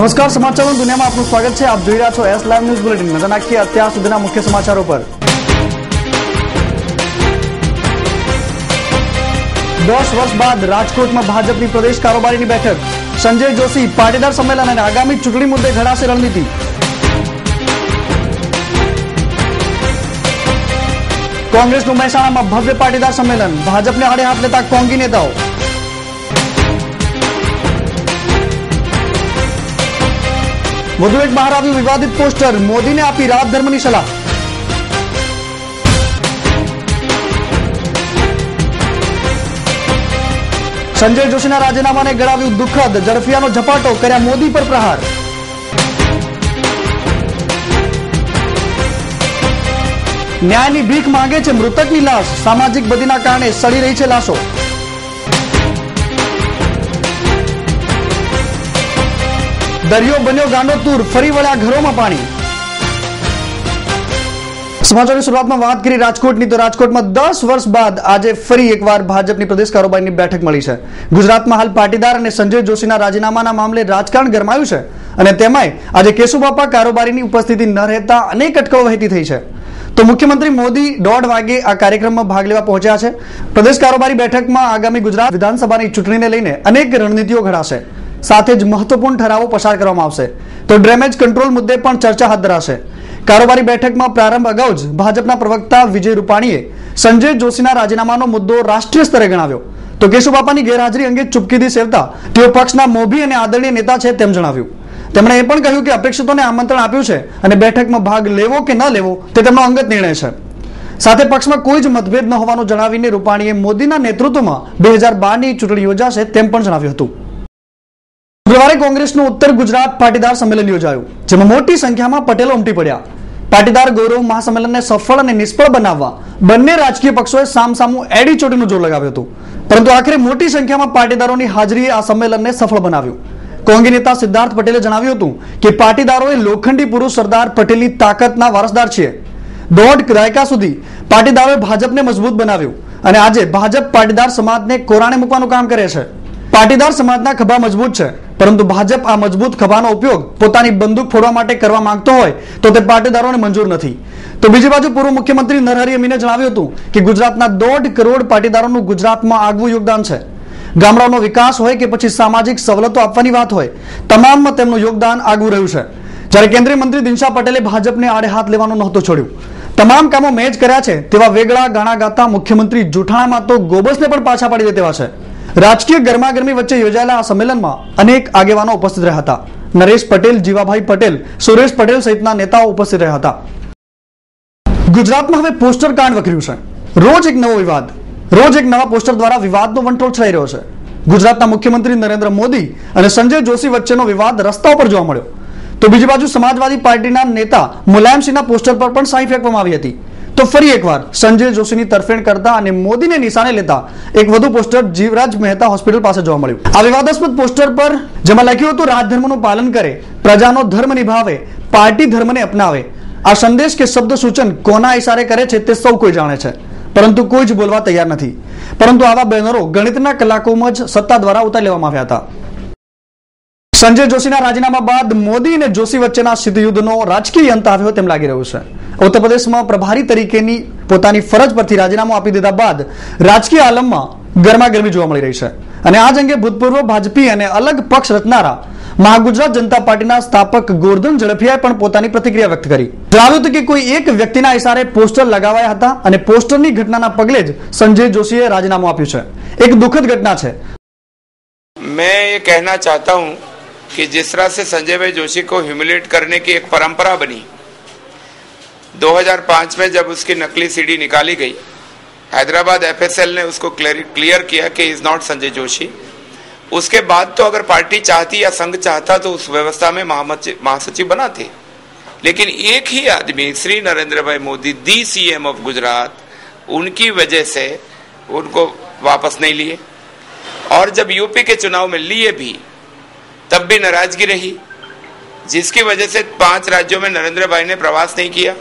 નમસ્કાર સમાચારો દુનિયામાં આપનું સ્વાગત છે આપ જોઈ રહ્યા છો એસ લાઈવ ન્યૂઝ બુલેટિન નજર નાખીએ અત્યાર સુધીના મુખ્ય સમાચારો પર દસ વર્ષ બાદ રાજકોટમાં ભાજપની પ્રદેશ કારોબારીની બેઠક સંજય જોશી પાટીદાર સંમેલન અને આગામી ચૂંટણી મુદ્દે ઘડાશે રણનીતિ કોંગ્રેસનું મહેસાણામાં ભવ્ય પાટીદાર સંમેલન ભાજપને આડે હાથ લેતા કોંગી નેતાઓ વધુ એક બહાર આવ્યું વિવાદિત પોસ્ટર. મોદીને આપી રાત સલાહ. સંજય જોશીના રાજીનામાને ગણાવ્યું દુઃખદ. ઝડફિયાનો ઝપાટો કર્યા મોદી પર પ્રહાર. ન્યાયની ભીખ માંગે છે મૃતકની લાશ. સામાજિક બદીના કારણે સડી રહી છે લાશો. દરિયો બન્યો ગાંડો તૂર, ફરી વળ્યા ઘરોમાં પાણી. સમાચારની શરૂઆતમાં વાત કરી રાજકોટની, તો રાજકોટમાં દસ વર્ષ બાદ આજે ફરી એકવાર ભાજપની પ્રદેશ કારોબારીની બેઠક મળી છે. ગુજરાતમાં હાલ પાટીદાર અને સંજય જોશીના રાજીનામાના મામલે રાજકારણ ગરમાયું છે અને તેમાંય આજે કેશુબાપા કારોબારીની ઉપસ્થિતિ ન રહેતા અનેક અટકળો વહેતી થઈ છે. તો મુખ્યમંત્રી મોદી દોઢ વાગે આ કાર્યક્રમમાં ભાગ લેવા પહોંચ્યા છે. પ્રદેશ કારોબારી બેઠકમાં આગામી ગુજરાત વિધાનસભાની ચૂંટણીને લઈને અનેક રણનીતિઓ ઘડાશે. સાથે જ મહત્વપૂર્ણ ઠરાવો પસાર કરવામાં આવશે. તો ડ્રેમેજ કંટ્રોલ મુદ્દે પણ ચર્ચા હાથ ધરાશે. કારોબારી બેઠકમાં પ્રારંભ અગાઉ જ ભાજપના પ્રવક્તા વિજય રૂપાણીએ સંજય જોશીના રાજીનામાનો મુદ્દો રાષ્ટ્રીય સ્તરે ગણાવ્યો. તો કેશુબાપાની ગેરહાજરી અંગે ચૂપકીદી સેવતા તેઓ પક્ષના મોભી અને આદરણીય નેતા છે તેમ જણાવ્યું. તેમણે એ પણ કહ્યું કે અપેક્ષિતોને આમંત્રણ આપ્યું છે અને બેઠકમાં ભાગ લેવો કે ન લેવો તે તેમનો અંગત નિર્ણય છે. સાથે પક્ષમાં કોઈ જ મતભેદ ન હોવાનું જણાવીને રૂપાણીએ મોદીના નેતૃત્વમાં બે હજાર બારની ચૂંટણી યોજાશે તેમ પણ જણાવ્યું હતું. શુક્રવારે કોંગ્રેસનું ઉત્તર ગુજરાત પાટીદાર સંમેલન યોજાયું, જેમાં મોટી સંખ્યામાં પટેલો ઉમટી પડ્યા. પાટીદાર ગૌરવ મહાસંમેલનને સફળ અને નિષ્ફળ બનાવવા બંને રાજકીય પક્ષોએ સામસામું એડી ચોટીનું જોર લગાવ્યું હતું. પરંતુ આખરે મોટી સંખ્યામાં પાટીદારોની હાજરીએ આ સંમેલનને સફળ બનાવ્યું. કોંગ્રેસ નેતા સિદ્ધાર્થ પટેલે જણાવ્યું હતું કે પાટીદારોએ લોખંડી પુરુષ સરદાર પટેલની તાકાતના વારસદાર છે દોઢ દાયકા સુધી પાટીદારોએ ભાજપને મજબૂત બનાવ્યું અને આજે ભાજપ પાટીદાર સમાજને કોરાણે મૂકવાનું કામ કરે છે. પાટીદાર સમાજના ખભા મજબૂત છે. પરંતુ ભાજપ આ મજબૂત ખભાનો ઉપયોગ પોતાની બંદૂક ફોડવા માટે કરવા માંગતો હોય તો તે પાટીદારોને મંજૂર નથી. તો બીજી બાજુ પૂર્વ મુખ્યમંત્રી નરહરી અમીને જણાવ્યું હતું કે ગુજરાતના દોઢ કરોડ પાટીદારોનું ગુજરાતમાં આગવું યોગદાન છે. ગામડાઓનો વિકાસ હોય કે પછી સામાજિક સવલતો આપવાની વાત હોય તમામમાં તેમનું યોગદાન આગવું રહ્યું છે. જ્યારે કેન્દ્રીય મંત્રી દિનશા પટેલે ભાજપને આડે હાથ લેવાનું નહોતું છોડ્યું. તમામ કામો મેં જ કર્યા છે તેવા વેગળા ગાણા ગાતા મુખ્યમંત્રી જૂઠાણામાં તો ગોબસને પણ પાછા પાડી દે તેવા છે. રાજકીય ગરમાગરમી વચ્ચે યોજાયેલા આ સંમેલનમાં અનેક આગેવાનો ઉપસ્થિત રહ્યા હતા. નરેશ પટેલ, જીવાભાઈ પટેલ, સુરેશ પટેલ સહિતના નેતાઓ ઉપસ્થિત રહ્યા હતા. ગુજરાતમાં હવે પોસ્ટર કાંડ વકર્યું છે. રોજ એક નવો વિવાદ. રોજ એક નવા પોસ્ટર દ્વારા વિવાદનો વંટોળ છવાઈ રહ્યો છે. ગુજરાતના મુખ્યમંત્રી નરેન્દ્ર મોદી અને સંજય જોશી વચ્ચેનો વિવાદ રસ્તા ઉપર જોવા મળ્યો. તો બીજી બાજુ સમાજવાદી પાર્ટીના નેતા મુલાયમસિંહના પોસ્ટર પર પણ સાઈ ફેંકવામાં આવી હતી. તો ફરી એકવાર સંજય જોશીની તરફેણ કરતા અને મોદીને નિશાને લેતા એક વધુ પોસ્ટર જીવરાજ મહેતા હોસ્પિટલ પાસે જોવા મળ્યું. આ વિવાદાસ્પદ પોસ્ટર પર જેમાં લખ્યું હતું રાજધર્મનું પાલન કરે, પ્રજાનો ધર્મ નિભાવે, પાર્ટી ધર્મને અપનાવે. આ સંદેશ કે શબ્દ સૂચન કોના ઇશારે કરે છે તે સૌ કોઈ જાણે છે. પરંતુ કોઈ જ બોલવા તૈયાર નથી. પરંતુ આવા બેનરો ગણિતના કલાકોમાં જ સત્તા દ્વારા ઉતારી લેવામાં આવ્યા હતા. સંજય જોશીના રાજીનામા બાદ મોદી અને જોશી વચ્ચેના સિદ્ધયુદ્ધનો રાજકીય અંત આવ્યો તેમ લાગી રહ્યું છે. ઉત્તર પ્રદેશમાં પ્રભારી તરીકેની પોતાની ફરજ પરથી રાજીનામું આપી દીધા બાદ રાજકીય આલમમાં ગરમાગરમી જોવા મળી રહી છે અને આ જ અંગે ભૂતપૂર્વ ભાજપી અને અલગ પક્ષ રચનારા મહાગુજરાત જનતા પાર્ટીના સ્થાપક ગોરધન ઝડફિયાએ પણ પોતાની પ્રતિક્રિયા વ્યક્ત કરી જણાવ્યું હતું કે કોઈ એક વ્યક્તિના ઇશારે પોસ્ટર લગાવાયા હતા અને પોસ્ટરની ઘટનાના પગલે જ સંજય જોશીએ રાજીનામું આપ્યું છે એક દુઃખદ ઘટના છે मैं ये कहना चाहता हूं कि जिस तरह से संजय भाई जोशी को ह्यूमिलेट करने की एक परंपरा बनी 2005 में जब उसकी नकली सीडी निकाली गई, हैदराबाद एफएसएल ने उसको क्लियर किया कि इज़ नॉट संजय जोशी। उसके बाद तो अगर पार्टी चाहती या संघ चाहता तो उस व्यवस्था में महासचिव बनाते। लेकिन एक ही आदमी, Shri Narendra bhai Modi, the CM of Gujarat उनकी वजह से उनको वापस नहीं लिए। और जब यूपी के चुनाव में लिए भी, तब भी नाराज़गी रही, जिसकी वजह से पाँच राज्यों में नरेंद्र भाई ने प्रवास नहीं किया।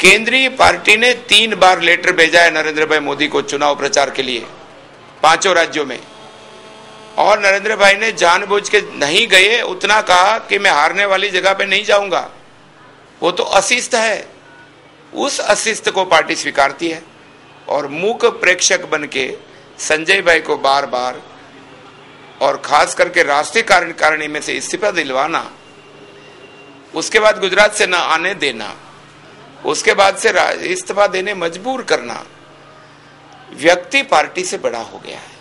केंद्रीय पार्टी ने तीन बार लेटर भेजा है नरेंद्र भाई मोदी को चुनाव प्रचार के लिए, पाँचों राज्यों में। और नरेंद्र भाई ने जानबूझ के नहीं गए, उतना कहा कि मैं हारने वाली जगह पे नहीं जाऊँगा। वो तो अशिस्त है। उस अशिस्त को पार्टी स्वीकारती है। और मूक प्रेक्षक बन के संजय भाई को बार बार और खास करके राष्ट्रीय कारण कारिणी में से इस्तीफा दिलवाना, उसके बाद गुजरात से न आने देना। उसके बाद से इस्तीफा देने मजबूर करना व्यक्ति पार्टी से बड़ा हो गया है।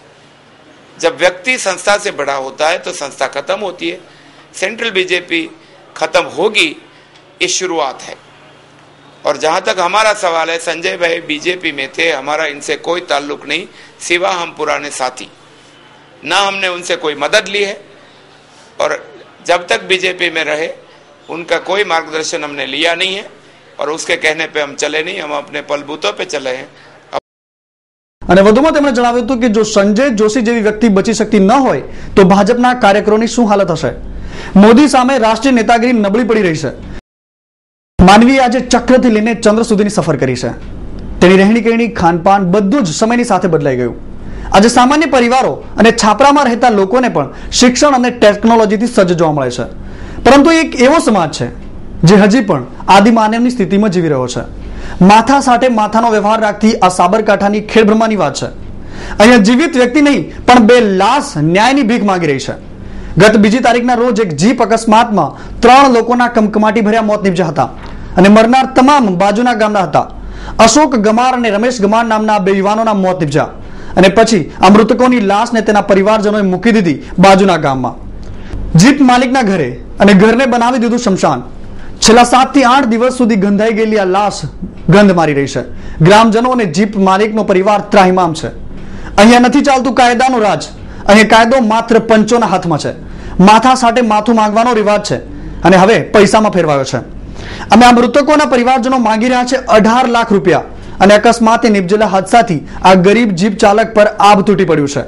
जब व्यक्ति संस्था से बड़ा होता है तो संस्था खत्म होती है। सेंट्रल बीजेपी खत्म होगी, ये शुरुआत है। और जहाँ तक हमारा सवाल है, संजय भाई बीजेपी में थे, हमारा इनसे कोई ताल्लुक नहीं। सिवा हम पुराने साथी। ना हमने उनसे कोई मदद ली है। और जब तक बीजेपी में रहे, उनका कोई मार्गदर्शन हमने लिया नहीं है। और उसके कहने पे हम चले नहीं हम अपने पलबूतों पे चले हैं અને વધુમાં તેમણે જણાવ્યું હતું કે જો સંજય જોશી જેવી વ્યક્તિ બચી શકતી ન હોય તો ભાજપના કાર્યકરોની શું હાલત હશે મોદી સામે રાષ્ટ્રીય નેતાગીરી નબળી પડી રહી છે માનવીએ આજે ચક્રથી લઈને ચંદ્ર સુધીની સફર કરી છે તેની રહેણી કહેણી ખાનપાન બધું જ સમયની સાથે બદલાઈ ગયું આજે સામાન્ય પરિવારો અને છાપરામાં રહેતા લોકોને પણ શિક્ષણ અને ટેકનોલોજીથી સજ્જ જોવા મળે છે પરંતુ એક એવો સમાજ છે જે હજી પણ આદિમાનવની સ્થિતિમાં જીવી રહ્યો છે. માથા સાથે માથાનો વ્યવહાર રાખતી આ સાબરકાંઠાની ખેડબ્રહ્માની વાત છે. અહીંયા જીવિત વ્યક્તિ નહીં, પણ બે લાશ ન્યાયની ભીખ માંગી રહી છે. ગત બીજી તારીખના રોજ એક જીપ અકસ્માતમાં ત્રણ લોકોના કમકમાટી ભર્યા મોત નીપજ્યા હતા અને મરનાર તમામ બાજુના ગામના હતા. અશોક ગમાર અને રમેશ ગમાર નામના બે યુવાનોના મોત નીપજ્યા અને પછી આ મૃતકોની લાશને તેના પરિવારજનોએ મૂકી દીધી બાજુના ગામમાં. જીપ માલિકના ઘરે અને ઘરને બનાવી દીધું શમશાન. છેલ્લા સાતથી આઠ દિવસ સુધી ગંધાઈ ગયેલી આ લાશ ગંધ મારી રહી છે. ગ્રામજનો અને જીપ માલિકનો પરિવાર ત્રાહિમામ છે. અહીંયા નથી ચાલતું કાયદાનો રાજ. અહીંયા કાયદો માત્ર પંચોના હાથમાં છે. માથા સાથે માથું માંગવાનો રિવાજ છે અને હવે પૈસામાં ફેરવાયો છે. અમે આ મૃતકોના પરિવારજનો માંગી રહ્યા છે અઢાર લાખ રૂપિયા અને અકસ્માતે નિપજેલા હાદસાથી આ ગરીબ જીપ ચાલક પર આભ તૂટી પડ્યું છે.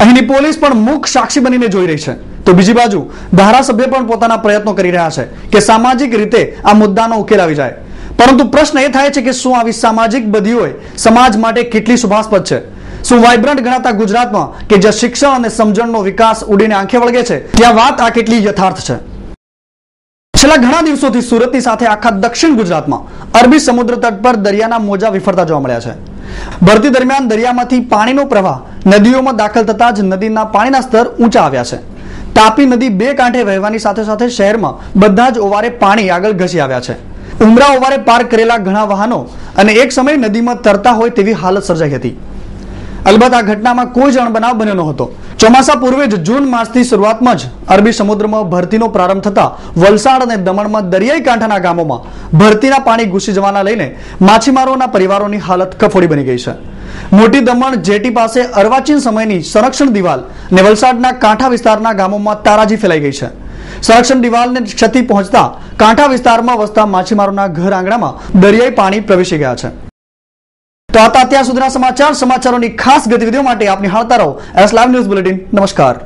અહીંની પોલીસ પણ મુખ સાક્ષી બનીને જોઈ રહી છે. તો બીજી બાજુ, ધારાસભ્ય પણ પોતાના પ્રયત્નો કરી રહ્યા છે કે સામાજિક રીતે આ મુદ્દાનો ઉકેલ આવી જાય. પરંતુ પ્રશ્ન એ થાય છે કે શું આવી સામાજિક બદીઓએ સમાજ માટે કેટલી શુભાસ્પદ છે? શું વાઇબ્રન્ટ ગણાતા ગુજરાતમાં કે જ્યાં શિક્ષણ અને સમજણનો વિકાસ ઉડીને આંખે વળગે છે, ત્યાં વાત આ કેટલી યથાર્થ છે? છેલ્લા ઘણા દિવસોથી સુરતની સાથે આખા દક્ષિણ ગુજરાતમાં અરબી સમુદ્ર તટ પર દરિયાના મોજા વિફરતા જોવા મળ્યા છે. ભરતી દરમિયાન દરિયામાંથી પાણીનો પ્રવાહ નદીઓમાં દાખલ થતા જ નદીના પાણીના સ્તર ઊંચા આવ્યા છે. તાપી નદી બે કાંઠે વહેવાની સાથે સાથે શહેરમાં બધા જ ઓવારે પાણી આગળ ઘસી આવ્યા છે. ઉમરા ઓવારે પાર કરેલા ઘણા વાહનો અને એક સમયે નદીમાં તરતા હોય તેવી હાલત સર્જાઈ હતી. અલબત્ત આ ઘટનામાં કોઈ જ અણબનાવ બન્યો ન હતો. ચોમાસા પૂર્વે જ જૂન માસથી શરૂઆતમાં જ અરબી સમુદ્રમાં ભરતીનો પ્રારંભ થતા વલસાડ અને દમણમાં દરિયાઈ કાંઠાના ગામોમાં ભરતીના પાણી ઘૂસી જવાના લઈને માછીમારોના પરિવારોની હાલત કફોડી બની ગઈ છે. મોટી દમણ જેટી પાસે અર્વાચીન સમયની સંરક્ષણ દિવાલ ને વલસાડના કાંઠા વિસ્તારના ગામોમાં તારાજી ફેલાઈ ગઈ છે. સંરક્ષણ દિવાલને ક્ષતિ પહોંચતા કાંઠા વિસ્તારમાં વસતા માછીમારોના ઘર આંગણામાં દરિયાઈ પાણી પ્રવેશી ગયા છે. તો આ અત્યાર સુધીના સમાચાર. સમાચારોની ખાસ ગતિવિધિઓ માટે આપની હાલતા રહો. એસ લાઈવ ન્યૂઝ બુલેટિન નમસ્કાર.